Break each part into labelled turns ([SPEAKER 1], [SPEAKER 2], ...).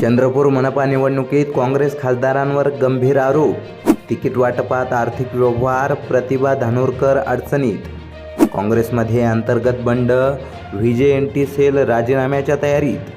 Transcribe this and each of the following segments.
[SPEAKER 1] चंद्रपूर मनपा निवडणुकीत काँग्रेस खासदारांवर गंभीर आरोप. तिकीट वाटपात आर्थिक व्यवहार प्रतिभा धानोरकर अडचणीत. काँग्रेसमध्ये अंतर्गत बंड V J N T sale राजीनाम्याच्या तयारीत.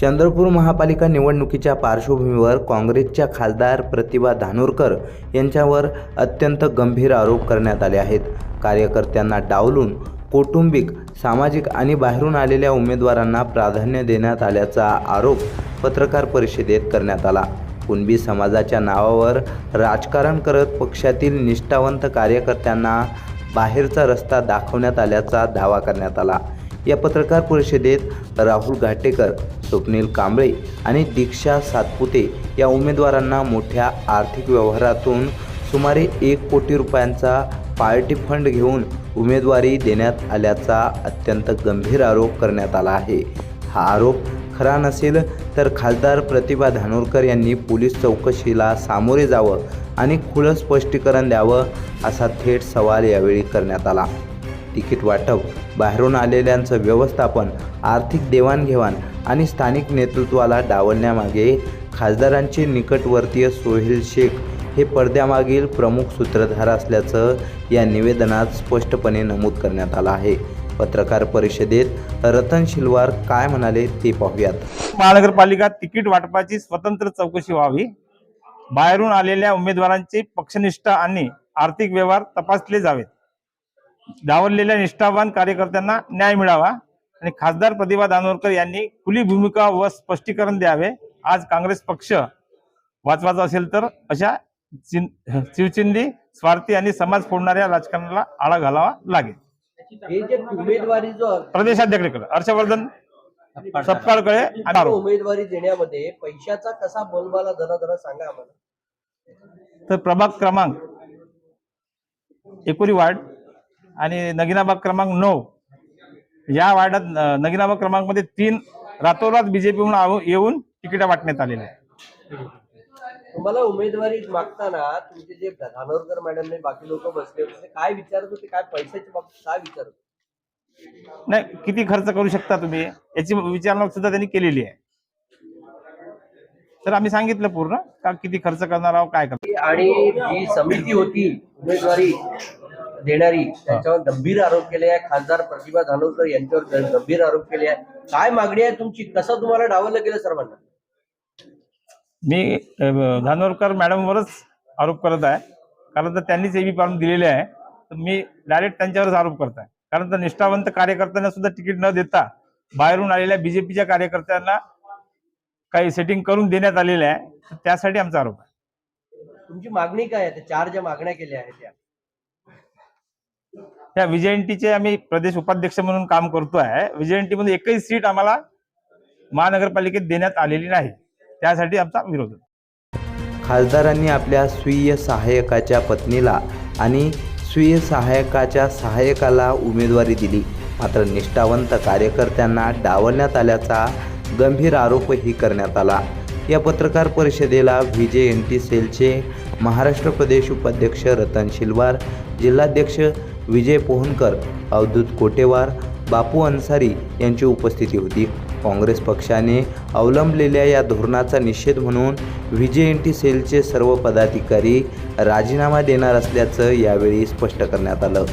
[SPEAKER 1] चंद्रपूर महापालिका निवडणुकीच्या पार्श्वभूमीवर काँग्रेसच्या खासदार प्रतिभा धानोरकर यांच्यावर अत्यंत गंभीर आरोप करण्यात आले आहेत. कार्यकर्त्यांना डावलून कौटुंबिक सामाजिक आणि बाहेरून आलेल्या उमेदवारांना प्राधान्य देण्यात आल्याचा आरोप पत्रकार परिषदेत करण्यात आला. कुणबी समाजाच्या नावावर राजकारण करत पक्षातील निष्ठावंत कार्यकर्त्यांना बाहेरचा रस्ता दाखवण्यात आल्याचा दावा करण्यात आला. या पत्रकार परिषदेत राहुल घाटेकर स्वप्नील कांबळे आणि दीक्षा सातपुते या उमेदवारांना मोठ्या आर्थिक व्यवहारातून सुमारे एक कोटी रुपयांचा पार्टी फंड घेऊन उमेदवारी देण्यात आल्याचा अत्यंत गंभीर आरोप करण्यात आला आहे. हा आरोप खरा नसेल तर खासदार प्रतिभा धानोरकर यांनी पोलीस चौकशीला सामोरे जावं आणि खुलं स्पष्टीकरण द्यावं असा थेट सवाल यावेळी करण्यात आला. तिकीट वाटप बाहेरून आलेल्यांचं व्यवस्थापन आर्थिक देवाणघेवाण आणि स्थानिक नेतृत्वाला डावलण्यामागे खासदारांचे निकटवर्तीय सोहेल शेख हे पडद्यामागील प्रमुख सूत्रधार असल्याचं या निवेदनात स्पष्टपणे नमूद करण्यात आलं आहे. पत्रकार परिषदेत रतन शिलवार काय म्हणाले ते पाहूयात.
[SPEAKER 2] महानगरपालिका तिकीट वाटपाची स्वतंत्र चौकशी व्हावी. बाहेरून आलेल्या उमेदवारांचे पक्षनिष्ठा आणि आर्थिक व्यवहार तपासले जावेत. डावरलेल्या निष्ठावान कार्यकर्त्यांना न्याय मिळावा आणि खासदार प्रतिभा दानोरकर यांनी खुली भूमिका व स्पष्टीकरण द्यावे आज काँग्रेस पक्ष वाचवायचा असेल तर अशा चिन चिवचिंदी स्वार्थी आणि समाज फोडणाऱ्या राजकारणाला आळा घालावा लागेल.
[SPEAKER 3] हे जे उमेदवारी जो
[SPEAKER 2] प्रदेशाध्यक्षकडे हर्षवर्धन सपकाळकडे.
[SPEAKER 3] उमेदवारी देण्यामध्ये पैशाचा कसा बोलबाला जरा जरा सांगा आम्हाला.
[SPEAKER 2] तर प्रभाग क्रमांक एकोरी वार्ड आणि नगिनाबाग क्रमांक नऊ. या वार्डात नगिनाबाग क्रमांकमध्ये तीन रातोरात बीजेपी म्हणून येऊन तिकिटा वाटण्यात आलेले आहे
[SPEAKER 3] तुम्हाला उमेदवारी मागताना तुमचे जे धानोरकर मॅडम बाकी लोक बसले होते ते काय विचारत होते? काय पैशाच्या बाबतीत काय विचारत
[SPEAKER 2] नाही किती खर्च करू शकता तुम्ही? याची विचारणा सुद्धा त्यांनी केलेली आहे. तर आम्ही सांगितलं पूर्ण का किती खर्च करणार आहोत काय करणार
[SPEAKER 3] आणि जी समिती होती उमेदवारी देणारी त्यांच्यावर गंभीर आरोप केले आहे. खासदार प्रतिभा धानोरकर यांच्यावर गंभीर आरोप केले आहे. काय मागणी आहे तुमची? कसं तुम्हाला डावललं गेलं सर्वांना?
[SPEAKER 2] मी धानोरकर मॅडमवरच आरोप करत आहे. कारण तर त्यांनीच एबी फॉर्म दिलेले आहे. तर मी डायरेक्ट त्यांच्यावरच आरोप करत आहे. कारण तर निष्ठावंत कार्यकर्त्यांना सुद्धा तिकीट न देता बाहेरून आलेल्या बीजेपीच्या कार्यकर्त्यांना काही सेटिंग करून देण्यात आलेले आहे. त्यासाठी आमचा आरोप आहे.
[SPEAKER 3] तुमची मागणी काय आहे? चार ज्या मागण्या केल्या आहेत त्या.
[SPEAKER 2] त्या विजयंटीचे आम्ही प्रदेश उपाध्यक्ष म्हणून काम करतो आहे विजयंटी मध्ये एकही सीट आम्हाला महानगरपालिकेत देण्यात आलेली नाही. त्यासाठी आमचा विरोध
[SPEAKER 1] खासदारांनी आपल्या स्वीय सहाय्यकाच्या पत्नीला आणि स्वीय सहाय्यकाच्या सहाय्यकाला उमेदवारी दिली. मात्र निष्ठावंत कार्यकर्त्यांना डावलण्यात आल्याचा गंभीर आरोपही करण्यात आला. या पत्रकार परिषदेला व्ही जे एन टी सेलचे महाराष्ट्र प्रदेश उपाध्यक्ष रतन शिलवार जिल्हाध्यक्ष विजय पोहनकर अवधूत कोटेवार बापू अन्सारी यांची उपस्थिती होती. काँग्रेस पक्षाने अवलंबलेल्या या धोरणाचा निषेध म्हणून व्ही जे एन टी सेलचे सर्व पदाधिकारी राजीनामा देणार असल्याचं यावेळी स्पष्ट करण्यात आलं.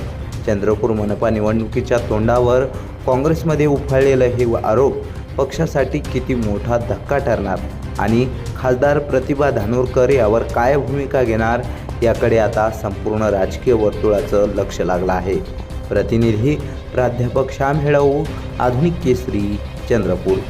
[SPEAKER 1] चंद्रपूर मनपा निवडणुकीच्या तोंडावर काँग्रेसमध्ये उफाळलेलं हे आरोप पक्षासाठी किती मोठा धक्का ठरणार आणि खासदार प्रतिभा धानोरकर यावर काय भूमिका घेणार याकडे आता संपूर्ण राजकीय वर्तुळाचं लक्ष लागलं आहे. प्रतिनिधी प्राध्यापक श्याम हेळाऊ आधुनिक केसरी चंद्रपूर